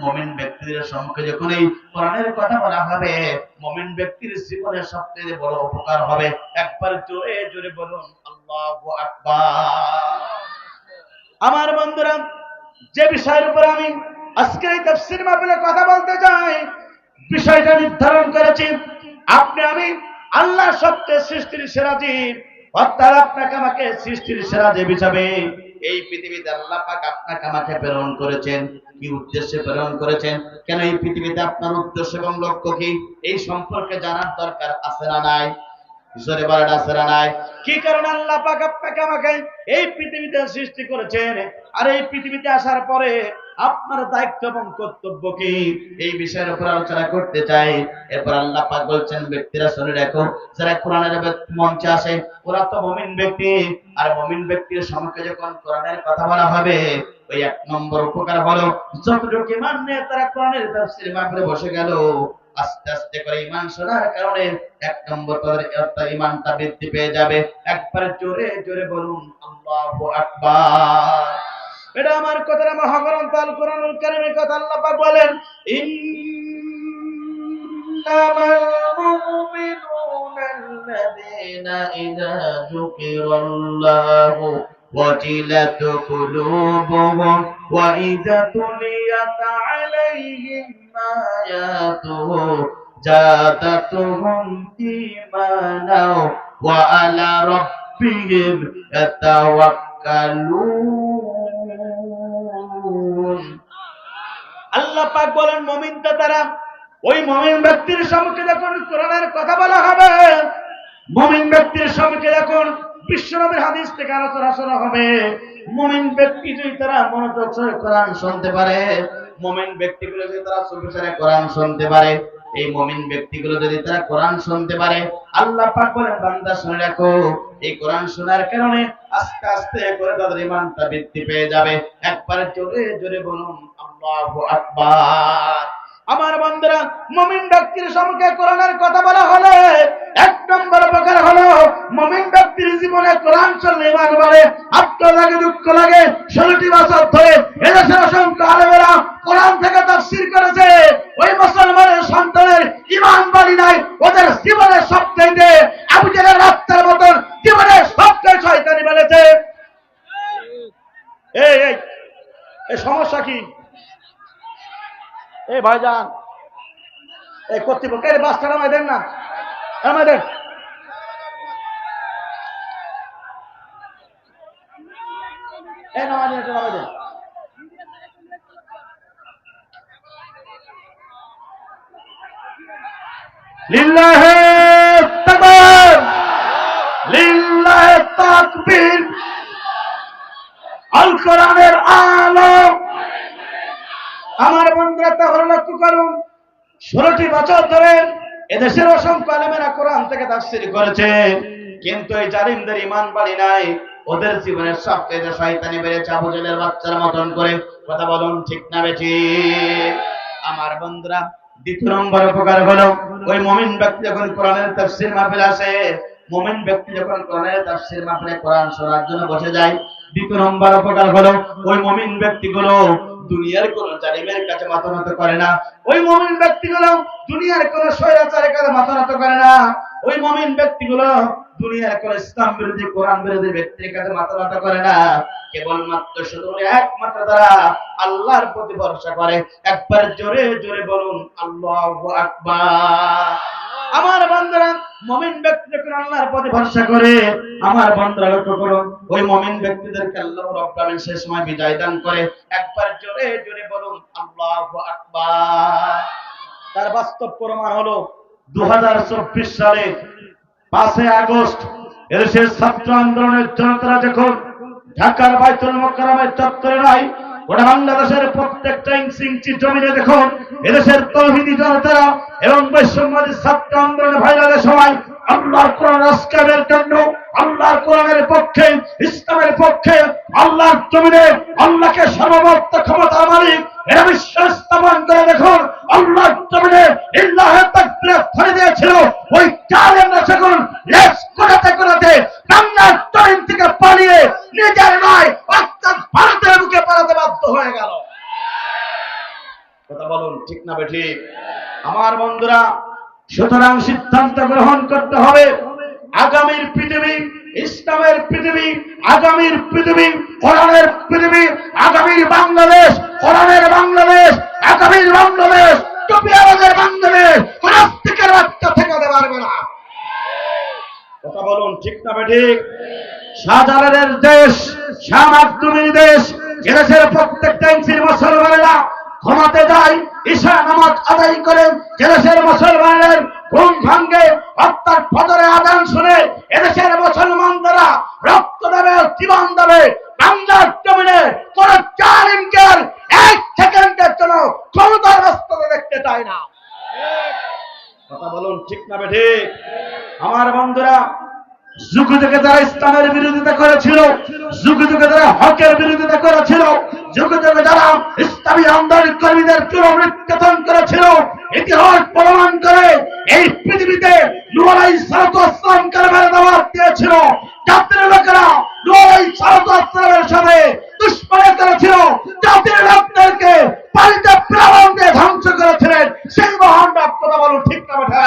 মমিন ব্যক্তিদের সম্মুখে যখন এই কোরআনের কথা বলা হবে, মমিন ব্যক্তির জীবনে সবচেয়ে বড় উপকার হবে। একবার জোরে জোরে বলুন, আল্লাহু আকবার। আমার বন্ধুরা, যে বিষয়ের উপর আমি আজকে এই তাফসীর মাহফিলে কথা বলতে চাই, বিষয়টা নির্ধারণ করেছি। আপনি আমি আল্লাহ সত্যের সৃষ্টির সেরা জীব অর্থাৎ আপনাকে আমাকে সৃষ্টির সেরা জীব হিসাবে এই পৃথিবীতে আল্লাহ পাক আপনাকে আমাকে প্রেরণ করেছেন। কি উদ্দেশ্যে প্রেরণ করেছেন? কেন এই পৃথিবীতে আপনার উদ্দেশ্য এবং লক্ষ্য কি? এই সম্পর্কে জানার দরকার আছে না নাই? ঈশ্বরে বলেন, আছে না নাই? কি কারণে আল্লাহ পাক আপনাকে আমাকে এই পৃথিবীতে সৃষ্টি করেছেন? আর এই পৃথিবীতে আসার পরে আপনার দায়িত্ব এবং কর্তব্য কি? এই বিষয়ের উপর আলোচনা করতে চাই। এরপর আল্লাহ পাক বলছেন, ব্যক্তিরা শুনে রাখো, যারা কোরআনের মঞ্চে আসে, ওরা তো মমিন ব্যক্তি। আর মমিন ব্যক্তির সম্মুখে যখন কোরআনের কথা বলা হবে, ওই এক নম্বর উপকার হলো, যতটুকু ইমান নিয়ে তারা কোরআনের তাফসীর মাহফিলে বসে গেল। আস্তে আস্তে করে ইমান শোনার কারণে এক নম্বর তাদের অর্থাৎ ইমানটা বৃদ্ধি পেয়ে যাবে। একবার জোরে জোরে বলুন, আল্লাহু আকবার। এটা আমার কথা না মহাগ্রন্থ আল কোরআনুল কারীমের কথা আল্লাহ পাক বলেন ইন্নামাল মুমিনুনা আল্লাযীনা ইযা যুকিরাল্লাহু وجلت قلوبهم وإذا تليت عليهم آياته زادتهم إيمانا وعلى ربهم يتوكلون আল্লাহ পাক বলেন মমিন তো তারা ওই মমিন ব্যক্তির সম্মুখে যখন কোরআনের কথা বলা হবে, মমিন ব্যক্তির সম্মুখে যখন বিশ্বনবীর হাদিস থেকে আলোচনা শোনা হবে, মমিন ব্যক্তি যদি তারা মনোযোগ সহ কোরআন শুনতে পারে, মমিন ব্যক্তিগুলো যদি তারা সুবিচারে কোরআন শুনতে পারে এই মমিন ব্যক্তিগুলো যদি তারা কোরআন শুনতে পারে, আল্লাহ পাক বলেন, বান্দা শুনে রাখো, এই কোরআন শোনার কারণে আস্তে আস্তে করে তাদের ইমানটা বৃদ্ধি পেয়ে যাবে। একবারে জোরে জোরে বলুন, আল্লাহু আকবার। আমার বন্ধুরা মমিন ব্যক্তির সম্মুখে কোরআনের কথা বলা হলে, এক নম্বর প্রকার হলো, মমিন ব্যক্তির জীবনে কোরআন চললে ইমান বাড়ে, আত্ম লাগে, দুঃখ লাগে। ষোলোটি বছর ধরে এদেশের অসংখ্য আলেমেরা কোরআন থেকে তাফসীর করেছে ওই মুসলমানের সন্তানের ইমান বাড়ি নাই ওদের জীবনে সবচাইতে আবু জেলের রাস্তার মতন জীবনে সবচেয়ে শয়তানি বেড়েছে এই সমস্যা কি? এই ভাইজান, এই কর্তৃপক্ষ, এই বাসটা নামাই দেন না। নামাই দেন। এই নামাই দেন নামাই দেন। আমার বন্ধুরা, তাহলে লক্ষ্য করুন, ষোলোটি বছর ধরে এদেশের অসংখ্য আলেমেরা কোরআন থেকে তাফসির করেছে। কিন্তু এই জালিমদের ইমান বাড়ি নাই। ওদের জীবনের সবচেয়ে শয়তানি বেড়েছে আবু জেলের বাচ্চার মতন করে। কথা বলুন ঠিক না বেঠি? আমার বন্ধুরা দ্বিতীয় নম্বর উপকার হলো, ওই মমিন ব্যক্তি যখন কোরআনের তাফসির মাহফিল আসে, মমিন ব্যক্তি যখন কোরআনের তাফসির মাহফিলে কোরআন শোনার জন্য বসে যায়, দ্বিতীয় নম্বর উপকার হলো, ওই মমিন ব্যক্তিগুলো দুনিয়ার কোন জালিমের কাছে মাথা নত করে না। ওই মমিন ব্যক্তিগুলো দুনিয়ার কোন স্বৈরাচারের কাছে মাথা নত করে না। ওই মমিন ব্যক্তিগুলো দুনিয়ার কোন ইসলাম বিরোধী কোরআন বিরোধী ব্যক্তির কাছে মাথা করে না। কেবলমাত্র শুধু একমাত্র তারা আল্লাহর প্রতি ভরসা করে। একবার জোরে জোরে বলুন, আল্লাহু আমার বন্ধুরা, মমিন ব্যক্তি যখন আল্লাহর প্রতি ভরসা করে। আমার বন্ধুরা, লক্ষ্য করুন, ওই মমিন ব্যক্তিদেরকে আল্লাহ রাব্বুল আলামিন সেই সময় বিজয় দান করে। একবার জোরে জোরে বলুন, আল্লাহু আকবার। তার বাস্তব প্রমাণ হলো 2024 সালে পাঁচই আগস্ট এদেশের ছাত্র আন্দোলনের জনতারা যখন ঢাকার বাইতুল মোকাররমের চত্বরে নয়, গোটা বাংলাদেশের প্রত্যেকটা ইঞ্চি জমিনে দেখুন, এদেশের তৌহিদি জনতারা এবং বৈষম্যবাদী ছাত্র আন্দোলনে ভাইরালের সময় আল্লাহর কোরআন রাষ্ট্রের জন্য, আল্লাহর কোরআনের পক্ষে, ইসলামের পক্ষে, আল্লাহর জমিনে আল্লাহকে সর্বমত্ত ক্ষমতা মালিক, এরা বিশ্বাস স্থাপন করে দেখুন, আল্লাহর জমিনে ইল্লাহে তাকবীর ধরে দিয়েছিল ওই জালেমরা যখন লেস কোটাতে কোটাতে বাংলার জমিন থেকে পালিয়ে বাধ্য হয়ে গেল। কথা বলুন, ঠিক না ঠিক? আমার বন্ধুরা, সুতরাং সিদ্ধান্ত গ্রহণ করতে হবে। আগামীর পৃথিবী, ইসলামের পৃথিবী, আগামীর পৃথিবী, কোরআনের পৃথিবী, আগামীর বাংলাদেশ, কোরআনের বাংলাদেশ, আগামীর বাংলাদেশ টুপিয়াবাদের বাংলাদেশ কোন বাচ্চা থেকে পারবে না। কথা বলুন, ঠিক না ঠিক? শাহজালালের দেশ, শাহ দেশ এদেশের প্রত্যেকটা ইঞ্চির মুসলমানেরা ক্ষমাতে যায় ঈশা নামাজ আদায় করে এদেশের মুসলমানের ঘুম ভাঙ্গে, অর্থাৎ ফজরে আদান শুনে এদেশের মুসলমানরা রক্ত দেবে, জীবন দেবে। বাংলার জমিনে কোন এক সেকেন্ডের জন্য ক্ষমতার রাস্তাতে দেখতে চায় না। কথা বলুন, ঠিক না ঠিক? আমার বন্ধুরা যুগে যুগে যারা ইসলামের বিরোধিতা করেছিল, যুগে যুগে যারা হকের বিরোধিতা করেছিল, যুগে যুগে যারা ইসলামী আন্দোলন কর্মীদের চূড় নির্যাতন করেছিল, ইতিহাস প্রমাণ করে এই পৃথিবীতে নুয়ালাই সালাতু আসসালাম কালেমার দাওয়াত দিয়েছিল। জাতির লোকেরা নুয়ালাই সালাতু আসসালামের সাথে দুশ্মনী করেছিল। জাতির লোকদেরকে পানিতে প্রাণ দিয়ে ধ্বংস করেছিলেন সেই মহান কথা বলুন ঠিক না বেঠা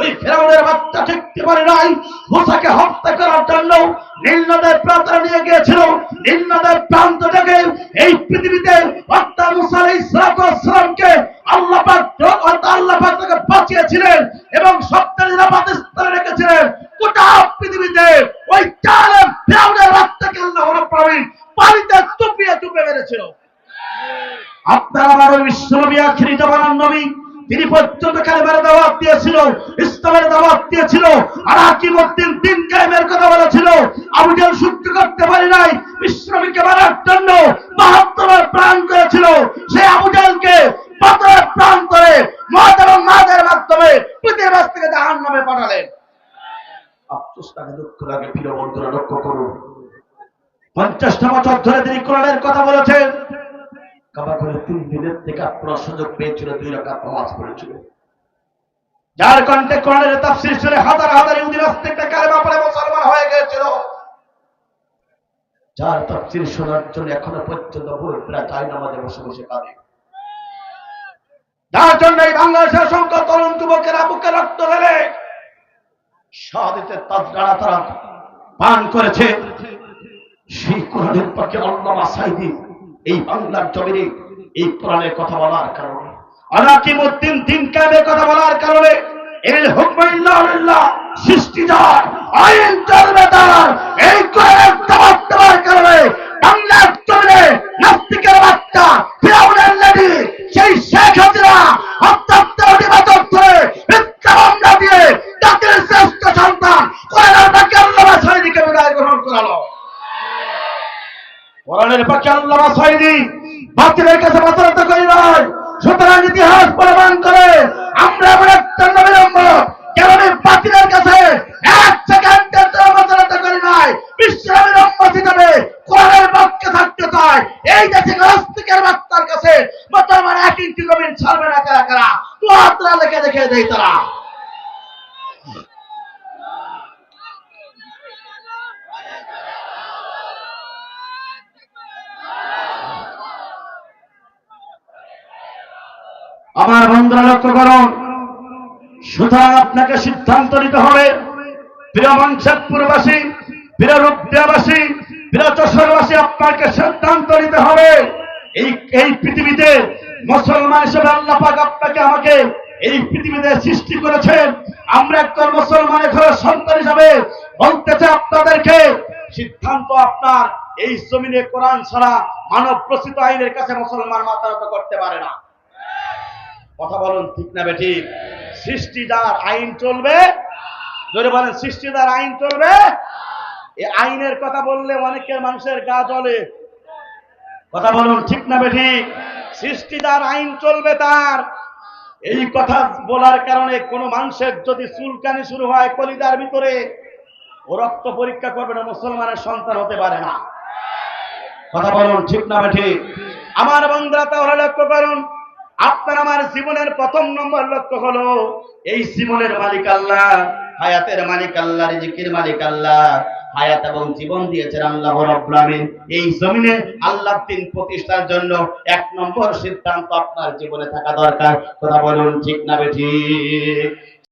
ওই ফেরাউনের বাচ্চা ঠিকতে পারে নাই। মুসাকে হত্যা করার জন্য নীলনদের প্রান্তরে নিয়ে গিয়েছিল। নীলনদের প্রান্ত থেকে এই পৃথিবীতে অর্থাৎ মুসা আলাইহিস সালাতু আল্লাহ আল্লাহ তাকে বাঁচিয়েছিলেন এবং সবচেয়ে নিরাপদ স্থানে রেখেছিলেন, গোটা পৃথিবীতে ওই চালের ফেরাউনের বাচ্চাকে আল্লাহ রাব্বুল পানিতে চুপিয়ে চুপে মেরেছিল। আপনার আমার বিশ্বনবী আখিরি নবী তিনি পর্যন্ত কালেমার দাওয়াত দিয়েছিল, ইসলামের দাওয়াত দিয়েছিল আর আকিমুদ্দিন দিন কায়েমের কথা বলেছিল। আবু জাহেল সহ্য করতে পারি নাই বিশ্বনবীকে মারার জন্য বাহাত্তরের প্রাণ করেছিল। সেই আবু জাহেলকে বাহাত্তরের প্রাণ করে মদ এবং মাদের মাধ্যমে পৃথিবীর মাছ থেকে জাহান নামে পাঠালেন। আফসোস তাকে দুঃখ লাগে, প্রিয় বন্ধুরা, লক্ষ্য করুন। পঞ্চাশটা বছর ধরে তিনি কোরআনের কথা বলেছেন। কাবা করে তিন দিনের থেকে আপনার সুযোগ পেয়েছিল, দুই রাকাত নামাজ পড়েছিল। যার কণ্ঠে কোরআনের তাফসীর শুনে হাজার হাজার ইহুদি রাস্তাতে কালেমা পড়ে মুসলমান হয়ে গিয়েছিল। যার তাফসীর শোনার জন্য এখনও পর্যন্ত পুরোপুরা চাই নামাজে বসে বসে কাঁদে। যার জন্য এই বাংলাদেশের অসংখ্য তরুণ যুবকেরা বুকে রক্ত ঢেলে শাহাদাতের তাজগাড়া তারা পান করেছে। সেই কোরআনের পক্ষে আল্লামা সাইদি এই বাংলার জমিনে এই কোরআনের কথা বলার কারণে অনাকিমুদ্দিন দিন কায়েমের কথা বলার কারণে এর হুকমাইল্লাহ সৃষ্টিদার আইন চলবে তার, এই কোরআনের দেওয়ার কারণে বাংলার জমিনে নাস্তিকের বাচ্চা ফিরাউনের লেডি সেই শেখ হাসিনা হত্যাত্ম নির্বাচন করে মিথ্যা মামলা দিয়ে জাতির শ্রেষ্ঠ সন্তান কোরআনের বাক্যে আল্লামা সাইদিকে বিদায় গ্রহণ করালো কোরআনের পক্ষে আল্লাহ সাইদি বাতিলের কাছে প্রচারিত করি নয় সুতরাং ইতিহাস প্রমাণ করে আমরা এমন একটা নবীর কেন বাতিলের কাছে এক সেকেন্ডের জন্য প্রচারিত করি নাই? বিশ্বের উম্মত হিসেবে কোরআনের পক্ষে থাকতে চাই। এই দেশে নাস্তিকের বাচ্চার কাছে বর্তমান এক ইঞ্চি জমিন ছাড়বে না কারা কারা? তো আপনারা লেখে দেখে দেয় তারা। আমার বন্ধুরা লক্ষ্য করুন। সুতরাং আপনাকে সিদ্ধান্ত নিতে হবে। প্রিয় মঞ্চেরপুরবাসী প্রিয় রূপদিয়াবাসী প্রিয় যশোরবাসী, আপনাকে সিদ্ধান্ত নিতে হবে। এই এই পৃথিবীতে মুসলমান হিসেবে আল্লাহ পাক আপনাকে আমাকে এই পৃথিবীতে সৃষ্টি করেছেন। আমরা একজন মুসলমানের ঘরের সন্তান হিসাবে বলতে চাই আপনাদেরকে, সিদ্ধান্ত আপনার এই জমিনে কোরআন ছাড়া মানব প্রসিত আইনের কাছে মুসলমান মাথা নত করতে পারে না। কথা বলুন, ঠিক না বেঠি সৃষ্টিদার আইন চলবে? জোরে বলেন, সৃষ্টিদার আইন চলবে? এই আইনের কথা বললে অনেকের মানুষের গা চলে কথা বলুন, ঠিক না বেঠি সৃষ্টিদার আইন চলবে তার। এই কথা বলার কারণে কোনো মানুষের যদি চুলকানি শুরু হয় কলিদার ভিতরে, ও রক্ত পরীক্ষা করবে না, মুসলমানের সন্তান হতে পারে না। কথা বলুন, ঠিক না ঠিক? আমার বন্ধুরা তাহলে লক্ষ্য করুন আপনার আমার জীবনের প্রথম নম্বর লক্ষ্য হলো, এই জীবনের মালিক আল্লাহ, হায়াতের মালিক আল্লাহ, রিজিকের মালিক আল্লাহ, হায়াত এবং জীবন দিয়েছেন আল্লাহ রাব্বুল এই জমিনে আল্লাহ দিন প্রতিষ্ঠার জন্য এক নম্বর সিদ্ধান্ত আপনার জীবনে থাকা দরকার। কথা বলুন ঠিক না বেঠিক